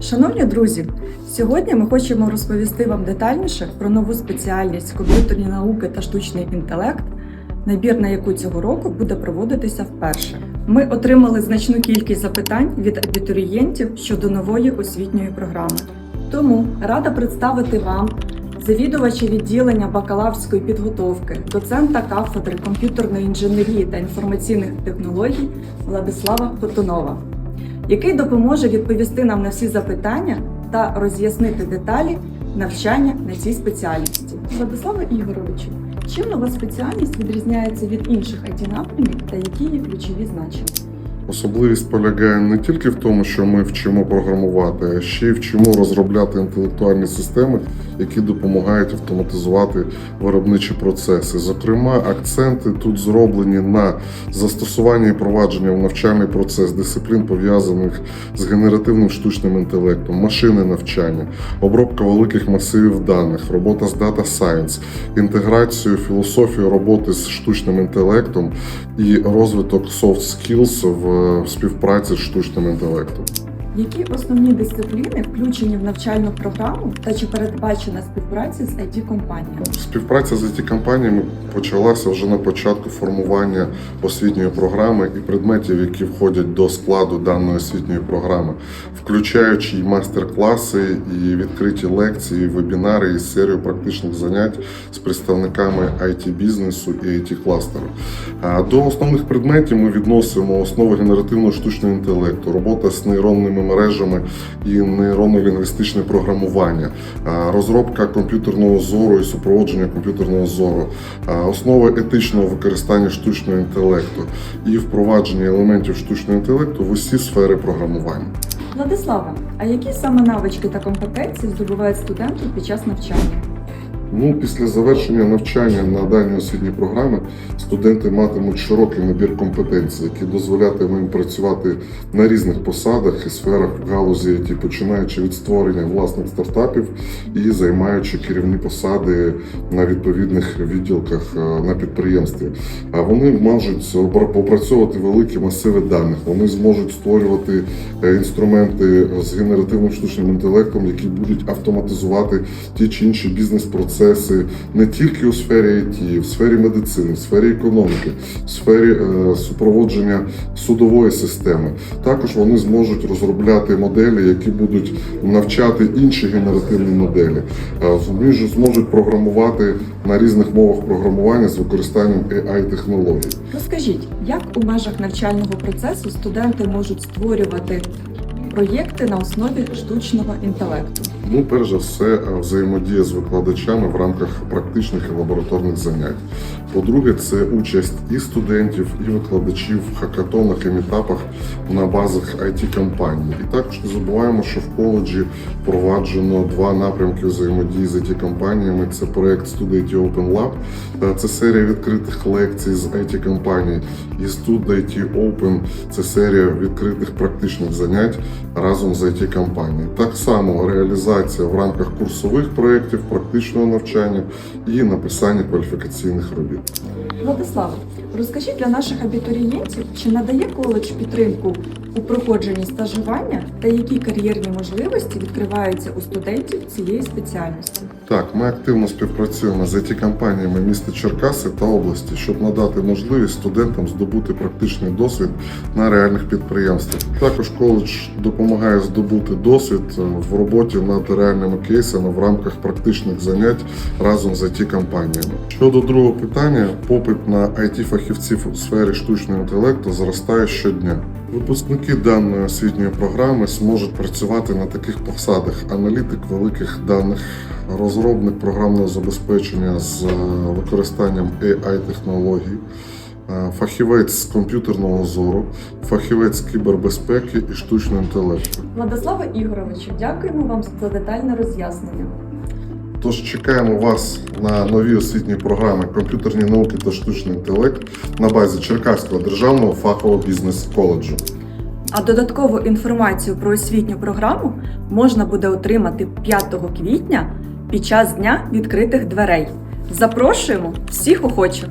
Шановні друзі, сьогодні ми хочемо розповісти вам детальніше про нову спеціальність комп'ютерні науки та штучний інтелект, набір на яку цього року буде проводитися вперше. Ми отримали значну кількість запитань від абітурієнтів щодо нової освітньої програми. Тому рада представити вам завідувача відділення бакалаврської підготовки, доцента кафедри комп'ютерної інженерії та інформаційних технологій Владислава Котунова який допоможе відповісти нам на всі запитання та роз'яснити деталі навчання на цій спеціальності. Владислава Ігоровичу, чим нова спеціальність відрізняється від інших it напрямів та які є ключові значення? Особливість полягає не тільки в тому, що ми вчимо програмувати, а ще й вчимо розробляти інтелектуальні системи, які допомагають автоматизувати виробничі процеси. Зокрема, акценти тут зроблені на застосуванні і провадження в навчальний процес дисциплін, пов'язаних з генеративним штучним інтелектом, машини навчання, обробка великих масивів даних, робота з Data Science, інтеграцію філософії роботи з штучним інтелектом і розвиток soft skills в співпраці з штучним інтелектом. Які основні дисципліни включені в навчальну програму та чи передбачена співпраця з it компаніями Співпраця з it компаніями почалася вже на початку формування освітньої програми і предметів, які входять до складу даної освітньої програми, включаючи і мастер-класи, і відкриті лекції, і вебінари, і серію практичних занять з представниками it бізнесу і it кластеру. До основних предметів ми відносимо основи генеративного штучного інтелекту, робота з нейронними мережами і нейронно-лінгвістичне програмування, розробка комп'ютерного зору і супроводження комп'ютерного зору, основи етичного використання штучного інтелекту і впровадження елементів штучного інтелекту в усі сфери програмування. Владислава, а які саме навички та компетенції здобувають студенти під час навчання? Ну, після завершення навчання на даній освітній програмі студенти матимуть широкий набір компетенцій, які дозволятиме їм працювати на різних посадах і сферах галузі, IT, починаючи від створення власних стартапів і займаючи керівні посади на відповідних відділках е, на підприємстві. А вони можуть опрацьовувати великі масиви даних. Вони зможуть створювати е, інструменти з генеративним штучним інтелектом, які будуть автоматизувати ті чи інші бізнес-процеси не тільки у сфері IT, в сфері медицини, в сфері економіки, в сфері е, супроводження судової системи. Також вони зможуть розробляти моделі, які будуть навчати інші генеративні моделі. Е, Вони ж зможуть програмувати на різних мовах програмування з використанням AI-технологій. Розкажіть, як у межах навчального процесу студенти можуть створювати проєкти на основі штучного інтелекту? Ну, перш за все, е, взаємодія з викладачами в рамках практичних і лабораторних занять. По-друге, це участь і студентів, і викладачів в хакатонах і мітапах на базах it компаній. І також не забуваємо, що в коледжі впроваджено два напрямки взаємодії з it компаніями. Це проект Student Open Lab, Е, це серія відкритих лекцій з it компаній, і Student Open – це серія відкритих практичних занять разом з it компанією. Так само реалізація в рамках курсових проєктів, практичного навчання і написання кваліфікаційних робіт. Владислав, розкажіть для наших абітурієнтів, чи надає коледж підтримку у проходженні стажування та які кар'єрні можливості відкриваються у студентів цієї спеціальності? Так, ми активно співпрацюємо з it компаніями міста Черкаси та області, щоб надати можливість студентам здобути практичний досвід на реальних підприємствах. Також коледж допомагає здобути досвід е, в роботі над реальними кейсами в рамках практичних занять разом з it компаніями. Щодо другого питання, попит на it фахівців у сфері штучного інтелекту зростає щодня. Випускники даної освітньої програми зможуть працювати на таких посадах: аналітик великих даних, розробник програмного забезпечення з е, використанням AI-технологій, е, фахівець з комп'ютерного зору, фахівець кібербезпеки і штучного інтелекту. Владислава Ігоровичу, дякуємо вам за детальне роз'яснення. Тож чекаємо вас на нові освітні програми комп'ютерні науки та штучний інтелект на базі Черкаського державного фахового бізнес-коледжу. А додаткову інформацію про освітню програму можна буде отримати 5 квітня під час дня відкритих дверей. Запрошуємо всіх охочих!